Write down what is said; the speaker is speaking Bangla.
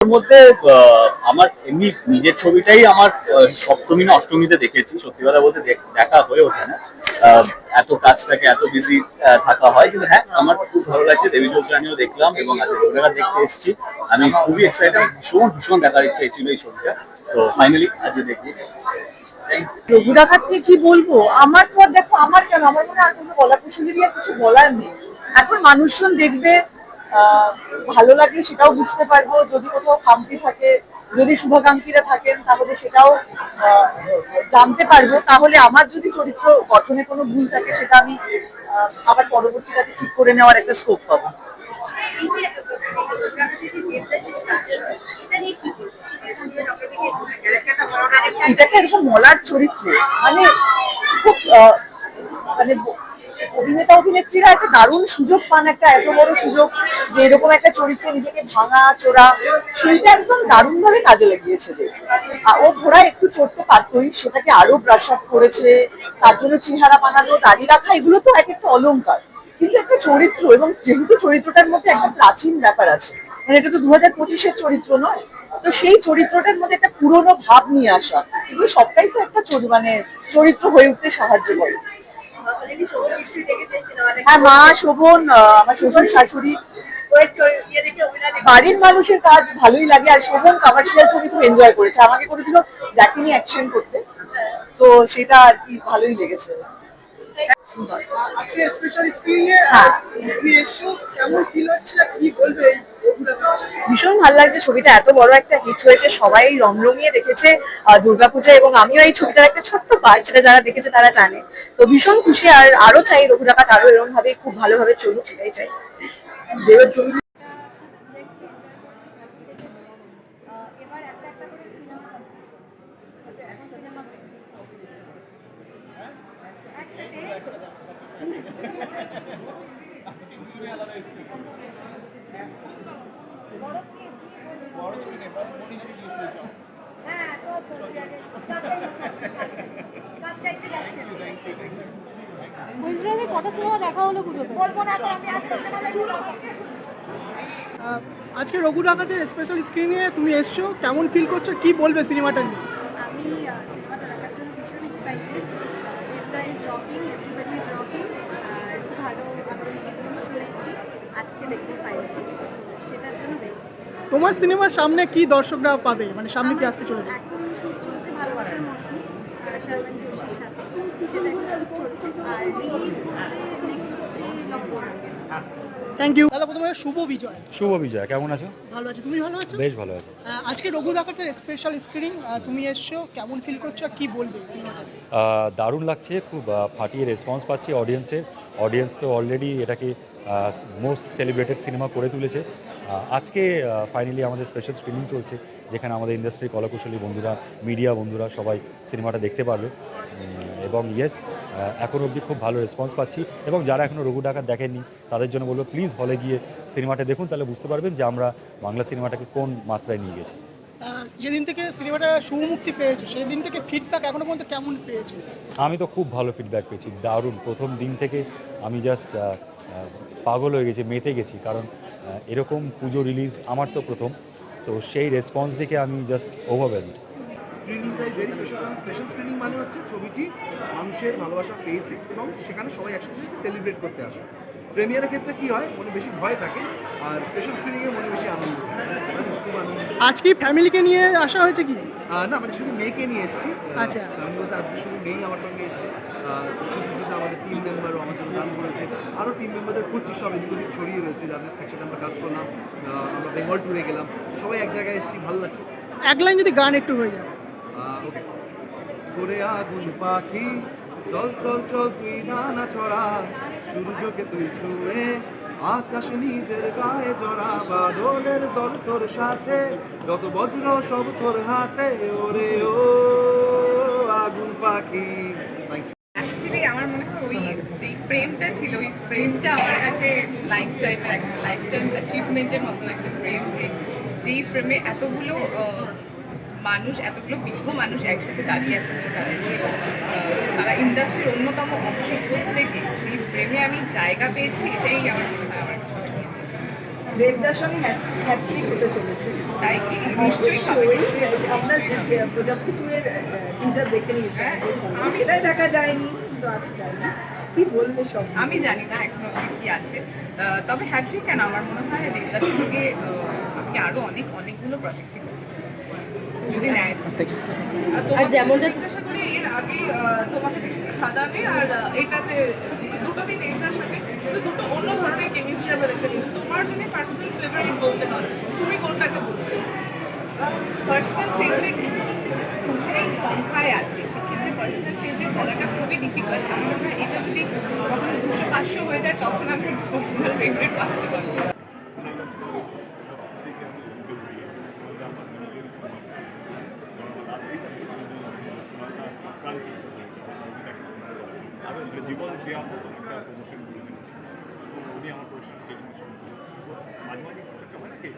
মধ্যে আমার এমনি নিজের ছবিটাই আমার সপ্তমী না অষ্টমীতে দেখেছি। সত্যি কথা বলতে দেখা হয়ে ওঠে না। এত কাজ থাকে এত বিজি থাকা হয়। কিন্তু হ্যাঁ আমার খুব ভালো লাগছে। দেবী চৌধুরানীও দেখলাম এবং আজকে রবিবার দেখতে এসেছি। আমি খুবই এক্সাইটেড ভীষণ ভীষণ দেখার ইচ্ছা ছিল এই ছবিটা। তো ফাইনালি আজকে দেখি। Thank you. রঘু ডাকাতকে কি বলব? আমার তো আর দেখো, আমার কেন? আমার মনে আর কোনো বলা কুশলীরই আর কিছু বলার নেই। এখন মানুষজন দেখবে ভালো লাগে, সেটাও বুঝতে পারব। যদি কোথাও খামতি থাকে, যদি শুভাকাঙ্ক্ষীরা থাকেন, তাহলে সেটাও জানতে পারব। তাহলে আমার যদি চরিত্র গঠনে কোনো ভুল থাকে, সেটা আমি আবার পরবর্তী কাজে ঠিক করে নেওয়ার একটা স্কোপ পাবো। এটাকে এরকম মলার চরিত্র। মানে খুব মানে অভিনেত্রীরা একটা দারুণ সুযোগ পান, একটা এত বড় সুযোগ যে এরকম একটা চরিত্র নিজেকে ভাঙা, চোরা সেইটা একদম দারুণ ভাবে কাজে লাগিয়েছে ও ঘোড়া একটু চড়তে পারতোই, সেটাকে আরও ব্রাশ আপ করেছে, তার জন্য চেহারা বানানো, দাড়ি রাখা, এগুলো তো এক একটা অলংকার। কিন্তু একটা চরিত্র, এবং যেহেতু চরিত্রটার মধ্যে একটা প্রাচীন ব্যাপার আছে মানে এটা তো দু হাজার পঁচিশের চরিত্র নয়, তো সেই চরিত্রটার মধ্যে একটা পুরনো ভাব নিয়ে আসা, এগুলো সবটাই তো একটা মানে চরিত্র হয়ে উঠতে সাহায্য করে। হ্যাঁ মা শোভন আমার শোভন শাশুড়ি। বাড়ির মানুষের কাজ ভালোই লাগে, আর শোভন কমার্শিয়াল ছবি খুব এনজয় করেছে। আমাকে কোনোদিনও দেখেনি অ্যাকশন করতে। তো সেটা আর কি ভালোই লেগেছে। ভীষণ ভালো লাগছে ছবিটা এত বড় একটা হিট হয়েছে সবাই রমরমিয়ে দেখেছে দুর্গাপূজা এবং আমিও এই ছবিটার একটা ছোট্ট পার্ট যেটা যারা দেখেছে তারা জানে। তো ভীষণ খুশি আর আরও চাই রঘু ডাকাত আরও এরকম ভাবে খুব ভালোভাবে চলুক সেটাই চাই। দেবের এবার একটা একটা করে সিনেমা এখন সিনেমা একসাথে চল চল তুই আগে কাজ চাইতে কাজ চাইতে যাচ্ছি আমি। কটা সিনেমা দেখা হলো পুজোতে বলব না আমি আজ সিনেমা দেখব আহ, আজকে রঘু ডাকাতের স্পেশাল স্ক্রিনে তুমি এসছো কেমন ফিল করছ? কি বলবে সিনেমাটা নিয়ে? আমি আহ, সিনেমাটা দেখার জন্য ভীষণ এক্সাইটেড দেবদা is rocking everybody is rocking আর খুব ভালো আমি রিভিউ শুনেছি। আজকে দেখব ফাইনালি সেটার জন্য ওয়েট করছি। তোমার সিনেমার সামনে কি দর্শকরা পাবে? মানে সামনে কি আসতে চলেছে? এখন শুট চলছে ভালোবাসার মৌসুম শারমান জোশির সাথে। সেটা এখন শুট চলছে। আর রিলিজ বলতে নেক্সট হচ্ছে লম্ব রঙের থ্যাংক ইউ দাদা প্রথমে শুভ বিজয়। শুভ বিজয় কেমন আছো? ভালো আছো তুমি ভালো আছো? বেশ ভালো আছো। আজকে রঘু ডাকাতের স্পেশাল স্ক্রিনিং তুমি এসছো কেমন ফিল করছ আর কি বলবে সিনেমাটা দারুণ লাগছে খুব ফাটিয়ে রেসপন্স পাচ্ছি অডিয়েন্সের অডিয়েন্স তো অলরেডি এটাকে মোস্ট সেলিব্রেটেড সিনেমা করে তুলেছে। আজকে ফাইনালি আমাদের স্পেশাল স্ক্রিনিং চলছে যেখানে আমাদের ইন্ডাস্ট্রির কলাকুশলী বন্ধুরা মিডিয়া বন্ধুরা সবাই সিনেমাটা দেখতে পারবে। এবং ইয়েস এখন অবধি খুব ভালো রেসপন্স পাচ্ছি। এবং যারা এখনও রঘু ডাকাত দেখেননি তাদের জন্য বলব প্লিজ হলে গিয়ে সিনেমাটা দেখুন তাহলে বুঝতে পারবেন যে আমরা বাংলা সিনেমাটাকে কোন মাত্রায় নিয়ে গেছি। যেদিন থেকে সিনেমাটা শুভমুক্তি পেয়েছ সেদিন থেকে ফিডব্যাক এখনও পর্যন্ত কেমন পেয়েছ? আমি তো খুব ভালো ফিডব্যাক পেয়েছি দারুণ। প্রথম দিন থেকে আমি জাস্ট পাগল হয়ে গেছি মেতে গেছি কারণ এরকম পুজো রিলিজ আমার তো প্রথম। তো সেই রেসপন্স দেখে আমি জাস্ট ওভারওয়েলড স্ক্রিনিংটা ইজ ভেরি স্পেশাল স্ক্রিনিং মানে হচ্ছে ছবিটি মানুষের ভালোবাসা পেয়েছে এবং সেখানে সবাই একসাথে সেলিব্রেট করতে আসে। প্রেমিয়ারের ক্ষেত্রে কি হয়? মনে বেশি ভয় থাকে আর স্পেশাল স্ক্রিনিংয়ে মনে বেশি আনন্দ থাকে। খুব আনন্দ আজকে ফ্যামিলিকে নিয়ে আসা হয়েছে কি? না মানে শুধু মেয়েকে নিয়ে এসেছি। আচ্ছা। আজকে শুধু মেয়েই আমার সঙ্গে এসছে সুচিস্মিতা আমাদের টিম মেম্বারও আমার জন্য গান করেছে আরও টিম মেম্বারদের খুঁজছি সব এদিক ওদিক ছড়িয়ে রয়েছে যাদের একসাথে আমরা কাজ করলাম আমরা বেঙ্গল ট্যুরে গেলাম সবাই এক জায়গায় এসেছি ভালো লাগছে। এক লাইন যদি গান একটু হয়ে যায়। ওকে। করে আগুন পাখি চল চল চল তুই নানা ছড়া সূর্যকে তুই ছুঁয়ে আকাশ নিজের গায়ে জড়া বাদলের দল তোর সাথে যত বজ্র সব তোর হাতে ওরে ও আগুন পাখি। আমার মনে হয় ওই যেই প্রেমটা ছিল, ওই প্রেমটা আমার কাছে লাইফ টাইমের একটা লাইফ টাইম অ্যাচিভমেন্টের মতো একটা প্রেম যে, যেই প্রেমে এতগুলো মানুষ, এতগুলো বিজ্ঞ মানুষ একসাথে দাঁড়িয়ে আছে তারা ইন্ডাস্ট্রির অন্যতম অংশ প্রত্যেকে, সেই প্রেমে আমি জায়গা পেয়েছি, এটাই আমার মনে হয় আমার দেবদার সঙ্গে হ্যাট্রিক হতে চলেছে। তাই কি? নিশ্চয়ই আমরা প্রজাপতি চুরের টিজার দেখে নিয়েছি। আমি সেটাই দেখা যায়নি কিন্তু আছে যায়নি। কি বলবে সব? আমি জানি না এখন অব্দি কি আছে। তবে হ্যাট্রিক কেন? আমার মনে হয় দেবদার সঙ্গে আপনি আরও অনেক অনেকগুলো প্রজেক্টে করছেন যদি নেয়। আর যেমনটা এর আগে তোমাকে খাদানে আর এটাতে দুটোতেই দেবদার দুটো অন্য ধরনের কেমিস্ট্রি আমরা দেখতে পেয়েছি তোমার যদি পার্সোনাল ফেভারিট বলতে হয় তুমি কোনটাকে বলবে পার্সোনাল ফেভারিট এই সংখ্যায় আছে সেক্ষেত্রে পার্সোনাল ফেভারিট বলাটা খুবই ডিফিকাল্ট আমার মনে হয় এটা যদি কখনো দুশো পাঁচশো হয়ে যায় তখন আমি পার্সোনাল ফেভারিট বাঁচতে পারব জীবন দেওয়ার মতো একটা প্রমোশন করেছেন উনি আমার পরিশ্রম মাঝে মাঝে হয় নাকি